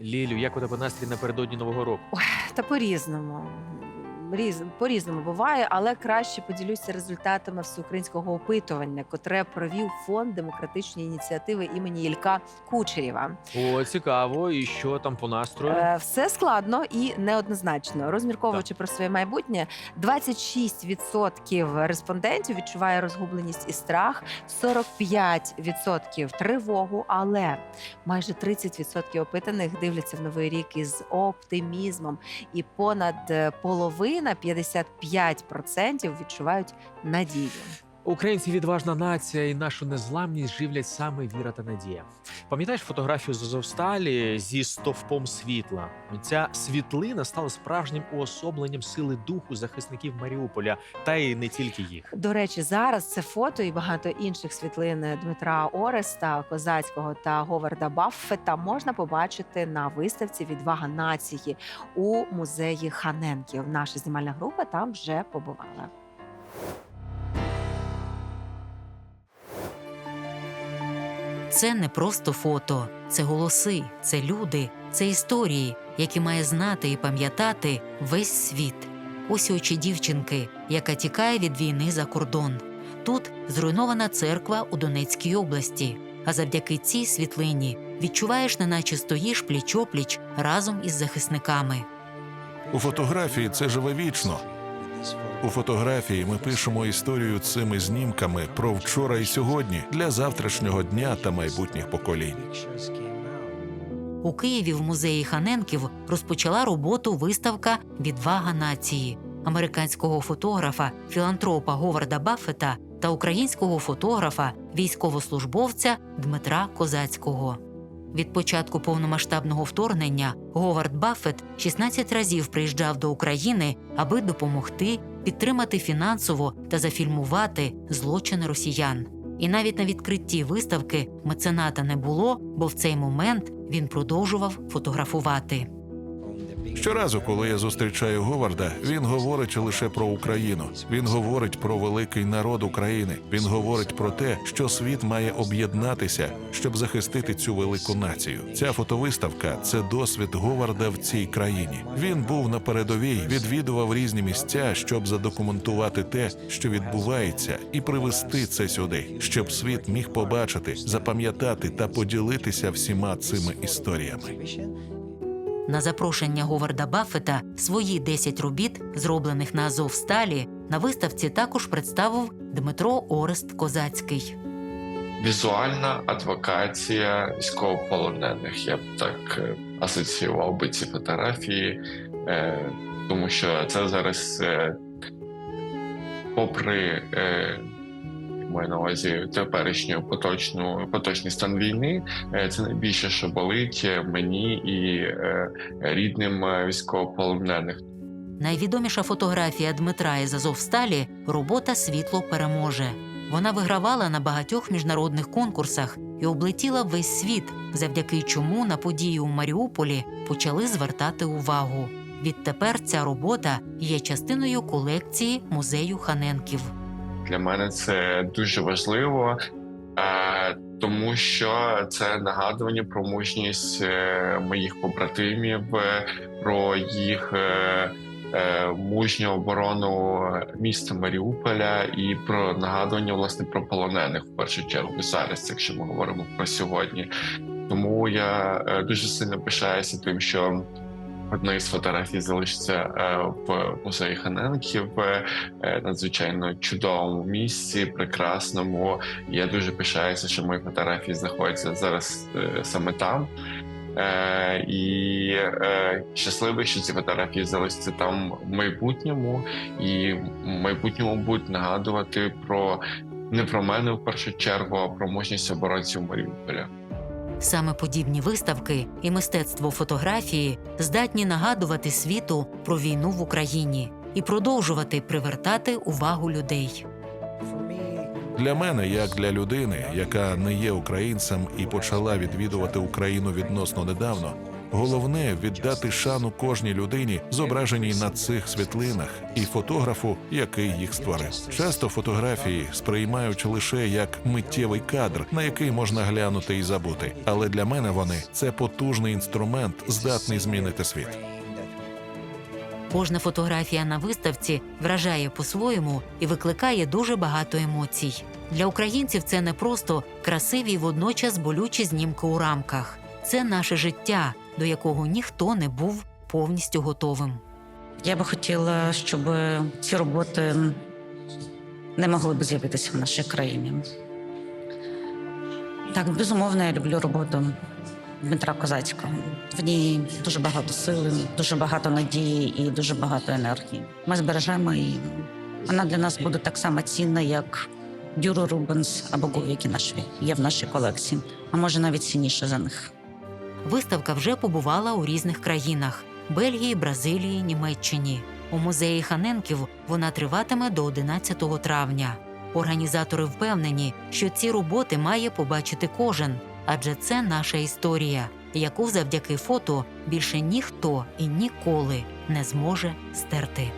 Лілю, як у тебе настрій напередодні нового року? Та по-різному. Різ, по-різному буває, але краще поділюся результатами всеукраїнського опитування, котре провів фонд демократичної ініціативи імені Ілька Кучерєва. О, цікаво, і що там по настрою? Е, Все складно і неоднозначно. Розмірковуючи про своє майбутнє, 26% респондентів відчуває розгубленість і страх, 45% тривогу, але майже 30% опитаних дивляться в новий рік із оптимізмом, і понад е, половина, 55% відчувають надію. Українці відважна нація, і нашу незламність живлять саме віра та надія. Пам'ятаєш фотографію з Азовсталі зі стовпом світла? Ця світлина стала справжнім уособленням сили духу захисників Маріуполя, та й не тільки їх. До речі, зараз це фото і багато інших світлин Дмитра Ореста, Козацького та Говарда Баффета можна побачити на виставці Відвага нації у музеї Ханенків. Наша знімальна група там вже побувала. Це не просто фото, це голоси, це люди, це історії, які має знати і пам'ятати весь світ. Ось очі дівчинки, яка тікає від війни за кордон. Тут зруйнована церква у Донецькій області. А завдяки цій світлині відчуваєш, неначе стоїш пліч-опліч разом із захисниками. У фотографії це живе вічно. У фотографії ми пишемо історію цими знімками про вчора і сьогодні для завтрашнього дня та майбутніх поколінь. У Києві в музеї Ханенків розпочала роботу виставка Відвага нації американського фотографа, філантропа Говарда Баффета та українського фотографа, військовослужбовця Дмитра Козацького. Від початку повномасштабного вторгнення Говард Баффет 16 разів приїжджав до України, аби допомогти підтримати фінансово та зафільмувати злочини росіян. І навіть на відкритті виставки мецената не було, бо в цей момент він продовжував фотографувати. Щоразу, коли я зустрічаю Говарда, він говорить лише про Україну. Він говорить про великий народ України. Він говорить про те, що світ має об'єднатися, щоб захистити цю велику націю. Ця фотовиставка це досвід Говарда в цій країні. Він був на передовій, відвідував різні місця, щоб задокументувати те, що відбувається, і привести це сюди, щоб світ міг побачити, запам'ятати та поділитися всіма цими історіями. На запрошення Говарда Баффета свої 10 робіт, зроблених на Азовсталі, на виставці також представив Дмитро Орест Козацький. візуальна адвокація військовополонених. Я б так е, асоціював би ці фотографії, е, тому що це зараз, е, попри маю на увазі теперішню поточну поточний стан війни, е, це найбільше, що болить е, мені і е, рідним військовополонених. Найвідоміша фотографія Дмитра із Азовсталі робота Світло переможе. Вона вигравала на багатьох міжнародних конкурсах і облетіла весь світ, завдяки чому на події у Маріуполі почали звертати увагу. Відтепер ця робота є частиною колекції музею Ханенків. Для мене це дуже важливо, е, тому що це нагадування про мужність е, моїх побратимів, е, про їх мужню оборону міста Маріуполя і про нагадування власне про полонених в першу чергу зараз, якщо ми говоримо про сьогодні. Тому я дуже сильно пишаюся тим, що одна із фотографій залишиться е, в музеї Ханенків е, е, надзвичайно чудовому місці, прекрасному. Я дуже пишаюся, що мої фотографії знаходяться зараз саме там. Е, і е, щасливий, що ці фотографії залишаться там в майбутньому, і в майбутньому будуть нагадувати про не про мене в першу чергу, а про мужність оборонців Маріуполя. Саме подібні виставки і мистецтво фотографії здатні нагадувати світу про війну в Україні і продовжувати привертати увагу людей. Для мене, як для людини, яка не є українцем і почала відвідувати Україну відносно недавно, Головне віддати шану кожній людині, зображеній на цих світлинах, і фотографу, який їх створив. Часто фотографії сприймають лише як миттєвий кадр, на який можна глянути і забути. Але для мене вони це потужний інструмент, здатний змінити світ. Кожна фотографія на виставці вражає по-своєму і викликає дуже багато емоцій. Для українців це не просто красиві й водночас болючі знімки у рамках. Це наше життя, до якого ніхто не був повністю готовим. Я би хотіла, щоб ці роботи не могли б з'явитися в нашій країні. Так, безумовно, я люблю роботу Дмитра Козацького. В ній дуже багато сили, дуже багато надії і дуже багато енергії. Ми збережемо її. Вона для нас буде так само цінна, як Дюро Рубенс або Гу, які наші є в нашій колекції, а може навіть цінніше за них. Виставка вже побувала у різних країнах: Бельгії, Бразилії, Німеччині. У музеї Ханенків вона триватиме до 11 травня. Організатори впевнені, що ці роботи має побачити кожен, адже це наша історія, яку завдяки фото більше ніхто і ніколи не зможе стерти.